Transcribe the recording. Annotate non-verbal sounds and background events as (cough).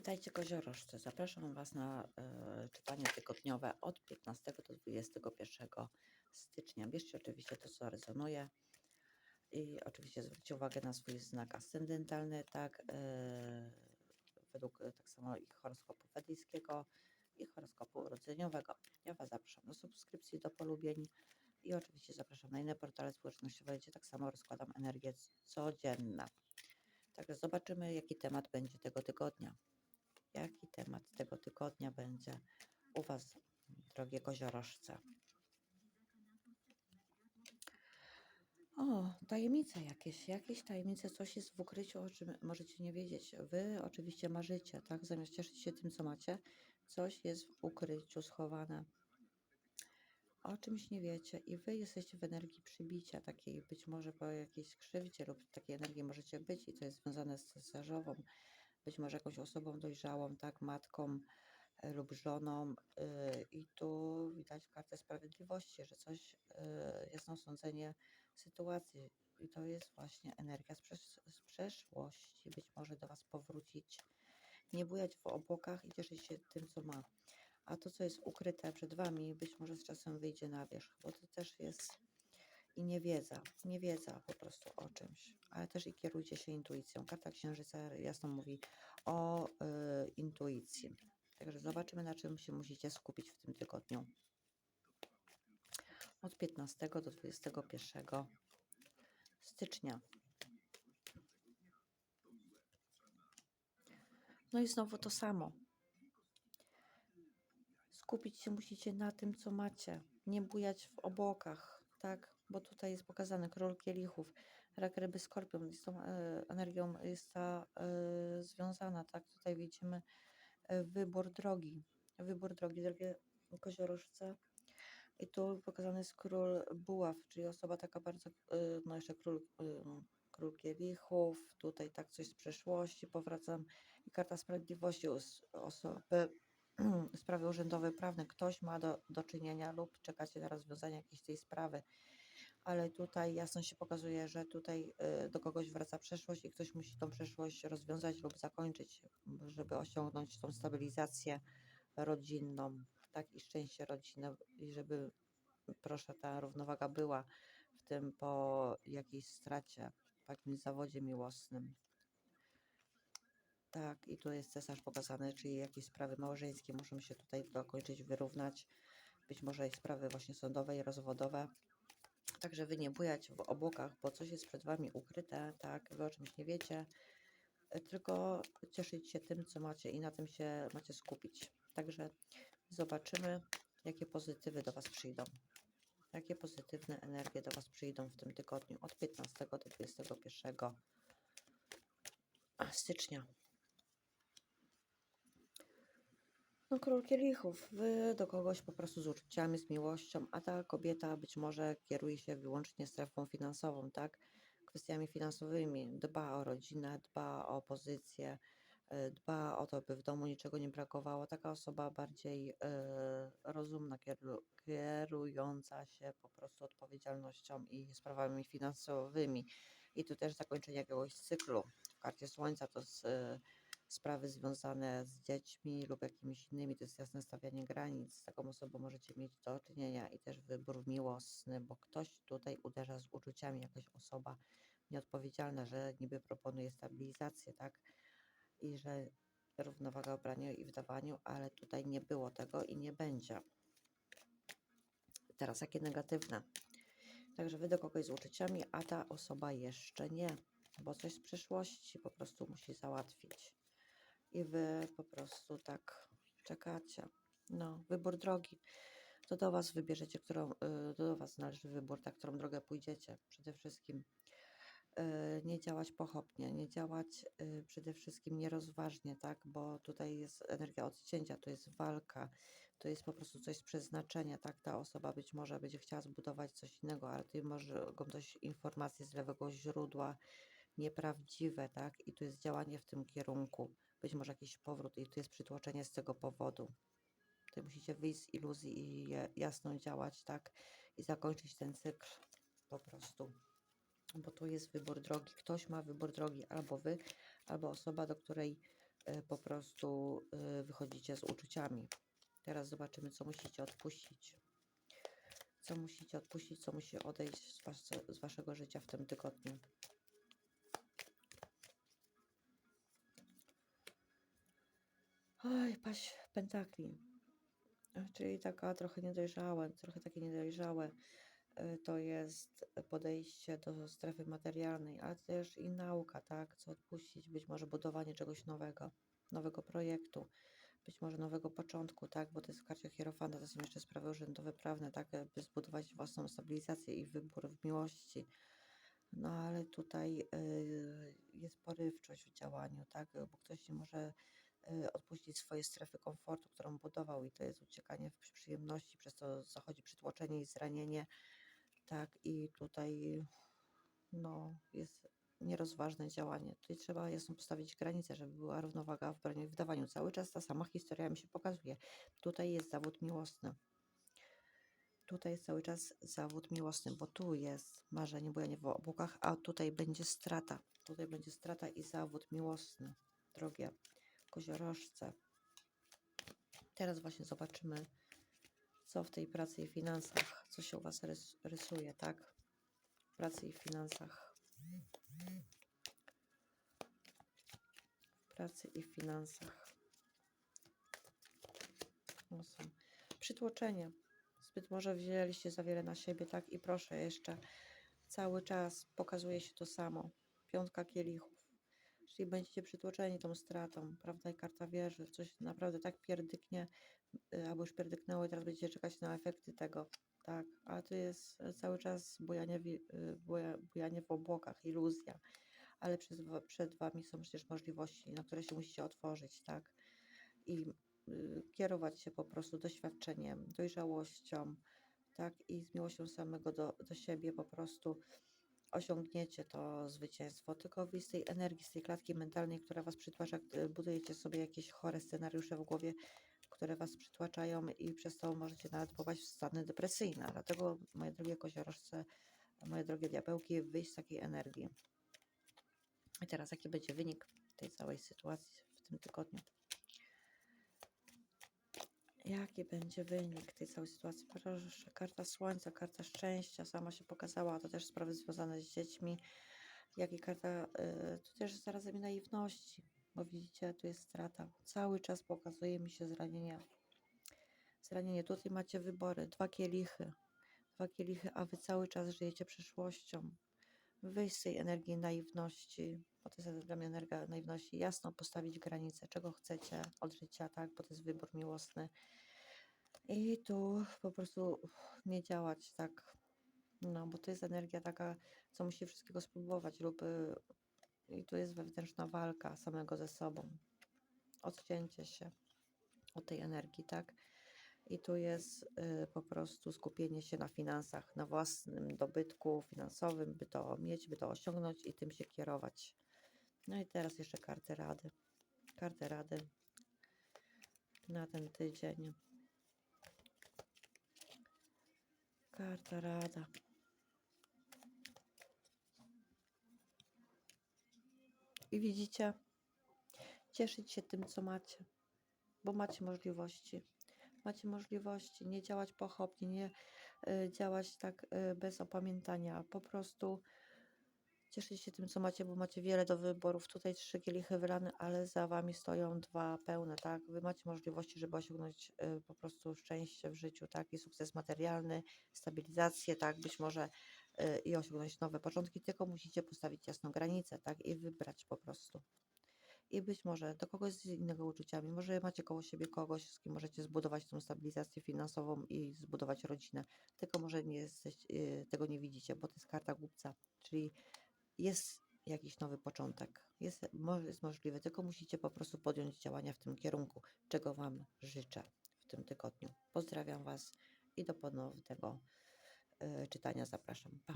Witajcie koziorożce. Zapraszam Was na e, czytanie tygodniowe od 15 do 21 stycznia. Bierzcie oczywiście to, co rezonuje i oczywiście zwróćcie uwagę na swój znak ascendentalny, tak, e, według e, tak samo ich horoskopu wedyjskiego i horoskopu urodzeniowego. Ja Was zapraszam do subskrypcji, do polubień i oczywiście zapraszam na inne portale społecznościowe, gdzie tak samo rozkładam energię codzienne. Także zobaczymy, jaki temat będzie tego tygodnia. Jaki temat tego tygodnia będzie u Was, drogie koziorożce? O, tajemnice jakieś, jakieś tajemnice, coś jest w ukryciu, o czym możecie nie wiedzieć. Wy oczywiście marzycie, tak? Zamiast cieszyć się tym, co macie, coś jest w ukryciu schowane. O czymś nie wiecie i wy jesteście w energii przybicia, takiej być może po jakiejś krzywdzie lub takiej energii możecie być i to jest związane z cesarzową, być może jakąś osobą dojrzałą, tak, matką e, lub żoną. y, I tu widać kartę sprawiedliwości, że coś y, jest na osądzenie sytuacji. I to jest właśnie energia z, przesz- z przeszłości. Być może do Was powrócić. Nie bujać w obłokach i cieszyć się tym, co ma. A to, co jest ukryte przed Wami, być może z czasem wyjdzie na wierzch, bo to też jest i niewiedza, niewiedza po prostu o czymś, ale też i kierujcie się intuicją. Karta Księżyca jasno mówi o y, intuicji. Także zobaczymy, na czym się musicie skupić w tym tygodniu. Od 15 do 21 stycznia. No i znowu to samo. Skupić się musicie na tym, co macie. Nie bujać w obłokach, tak? Bo tutaj jest pokazany król kielichów, rak ryby skorpion. Z tą e, energią jest ta e, związana, tak? Tutaj widzimy e, wybór drogi. Wybór drogi, drogie koziorożce. I tu pokazany jest król buław, czyli osoba taka bardzo, no jeszcze król, król kielichów, tutaj tak coś z przeszłości, powracam i karta sprawiedliwości, os- osoby (clears throat) sprawy urzędowe, prawne, ktoś ma do, do czynienia lub czekacie na rozwiązanie jakiejś tej sprawy. Ale tutaj jasno się pokazuje, że tutaj y, do kogoś wraca przeszłość i ktoś musi tą przeszłość rozwiązać lub zakończyć, żeby osiągnąć tą stabilizację rodzinną, tak i szczęście rodzinne i żeby proszę ta równowaga była w tym po jakiejś stracie, po jakimś zawodzie miłosnym. Tak, i tu jest cesarz pokazany, czyli jakieś sprawy małżeńskie muszą się tutaj dokończyć, wyrównać. Być może sprawy właśnie sądowe i rozwodowe. Także wy nie bujać w obłokach, bo coś jest przed wami ukryte, tak, wy o czymś nie wiecie, e, tylko cieszyć się tym, co macie i na tym się macie skupić. Także zobaczymy, jakie pozytywy do was przyjdą. Jakie pozytywne energie do was przyjdą w tym tygodniu od 15 do 21 stycznia. No, król kielichów, wy do kogoś po prostu z uczuciami, z miłością, a ta kobieta być może kieruje się wyłącznie strefą finansową, tak? Kwestiami finansowymi, dba o rodzinę, dba o pozycję, y, dba o to, by w domu niczego nie brakowało. Taka osoba bardziej y, rozumna, kieru- kierująca się po prostu odpowiedzialnością i sprawami finansowymi. I tu też zakończenie jakiegoś cyklu. W karcie Słońca to z, y, sprawy związane z dziećmi lub jakimiś innymi, to jest jasne stawianie granic. Z taką osobą możecie mieć do czynienia i też wybór miłosny, bo ktoś tutaj uderza z uczuciami, jakaś osoba nieodpowiedzialna, że niby proponuje stabilizację, tak? I że równowaga w braniu i w dawaniu, ale tutaj nie było tego i nie będzie. Teraz jakie negatywne. Także wy do kogoś z uczuciami, a ta osoba jeszcze nie, bo coś z przeszłości po prostu musi załatwić. I wy po prostu tak czekacie. No, wybór drogi. To do was wybierzecie, którą, y, to do was należy wybór, tak, którą drogę pójdziecie. Przede wszystkim y, nie działać pochopnie, nie działać y, przede wszystkim nierozważnie, tak, bo tutaj jest energia odcięcia, to jest walka, to jest po prostu coś z przeznaczenia, tak, ta osoba być może będzie chciała zbudować coś innego, ale ty mogą coś informacje z lewego źródła nieprawdziwe, tak, i tu jest działanie w tym kierunku, być może jakiś powrót i tu jest przytłoczenie z tego powodu. Tutaj musicie wyjść z iluzji i jasno działać, tak, i zakończyć ten cykl po prostu bo tu jest wybór drogi. Ktoś ma wybór drogi, albo wy, albo osoba, do której y, po prostu y, wychodzicie z uczuciami. Teraz zobaczymy, co musicie odpuścić. Co musicie odpuścić, co musi odejść z, was, z waszego życia w tym tygodniu. Oj, paść pentakli. E, Czyli taka trochę niedojrzałe, trochę takie niedojrzałe e, to jest podejście do strefy materialnej, ale też i nauka, tak? Co odpuścić, być może budowanie czegoś nowego, nowego projektu, być może nowego początku, tak? Bo to jest w karcie Hierofanta, to są jeszcze sprawy urzędowe, prawne, tak? By zbudować własną stabilizację i wybór w miłości. No ale tutaj y, jest porywczość w działaniu, tak? Bo ktoś nie może odpuścić swojej strefy komfortu, którą budował i to jest uciekanie w przy- przyjemności, przez to zachodzi przytłoczenie i zranienie, tak? I tutaj no, jest nierozważne działanie. Tutaj trzeba jasno postawić granicę, żeby była równowaga w braniu i w dawaniu. Cały czas ta sama historia mi się pokazuje. Tutaj jest zawód miłosny. Tutaj jest cały czas zawód miłosny, bo tu jest marzenie, bujanie w obłokach, a tutaj będzie strata. Tutaj będzie strata i zawód miłosny, drogie koziorożce. Teraz właśnie zobaczymy, co w tej pracy i finansach, co się u Was rys rysuje, tak? Pracy i finansach. Pracy i finansach. Są. Przytłoczenie. Zbyt może wzięliście za wiele na siebie, tak? I proszę jeszcze, cały czas pokazuje się to samo. Piątka kielichów. Czyli będziecie przytłoczeni tą stratą, prawda? I karta wieży, coś naprawdę tak pierdyknie, y, albo już pierdyknęło i teraz będziecie czekać na efekty tego, tak? A to jest y, cały czas bujanie, wi- y, buja- bujanie w obłokach, iluzja. Ale przed wami są przecież możliwości, na które się musicie otworzyć, tak? I y, kierować się po prostu doświadczeniem, dojrzałością, tak? I z miłością samego do, do siebie po prostu osiągniecie to zwycięstwo. Tylko wy z tej energii, z tej klatki mentalnej, która was przytłacza, gdy budujecie sobie jakieś chore scenariusze w głowie, które was przytłaczają i przez to możecie nawet popaść w stany depresyjne. Dlatego, moje drogie koziorożce, moje drogie diabełki, wyjść z takiej energii. I teraz jaki będzie wynik tej całej sytuacji w tym tygodniu? Jaki będzie wynik tej całej sytuacji? Proszę, karta słońca, karta szczęścia sama się pokazała, to też sprawy związane z dziećmi. Jak i karta, y, tu też zarazem naiwności, bo widzicie, tu jest strata. Cały czas pokazuje mi się zranienie. Zranienie, tutaj macie wybory, dwa kielichy, dwa kielichy, a wy cały czas żyjecie przyszłością. Wyjść z tej energii naiwności, bo to jest dla mnie energia naiwności, jasno postawić granice, czego chcecie od życia, tak, bo to jest wybór miłosny. I tu po prostu nie działać tak, no, bo to jest energia taka, co musi wszystkiego spróbować lub y, i tu jest wewnętrzna walka samego ze sobą. Odcięcie się od tej energii, tak? I tu jest y, po prostu skupienie się na finansach, na własnym dobytku finansowym, by to mieć, by to osiągnąć i tym się kierować. No i teraz jeszcze karty rady. Karty rady na ten tydzień. Karta rada. I widzicie, cieszyć się tym, co macie, bo macie możliwości. Macie możliwości nie działać pochopnie, nie y, działać tak y, bez opamiętania. Po prostu cieszyć się tym, co macie, bo macie wiele do wyborów. Tutaj trzy kielichy wylane, ale za wami stoją dwa pełne, tak? Wy macie możliwości, żeby osiągnąć y, po prostu szczęście w życiu, tak? I sukces materialny, stabilizację, tak? Być może y, i osiągnąć nowe początki, tylko musicie postawić jasną granicę, tak? I wybrać po prostu. I być może do kogoś z innego uczuciami, może macie koło siebie kogoś, z kim możecie zbudować tą stabilizację finansową i zbudować rodzinę, tylko może nie jesteś, y, tego nie widzicie, bo to jest karta głupca, czyli jest jakiś nowy początek, jest, jest tylko musicie po prostu podjąć działania w tym kierunku, czego Wam życzę w tym tygodniu. Pozdrawiam Was i do ponownego y, czytania zapraszam. Pa!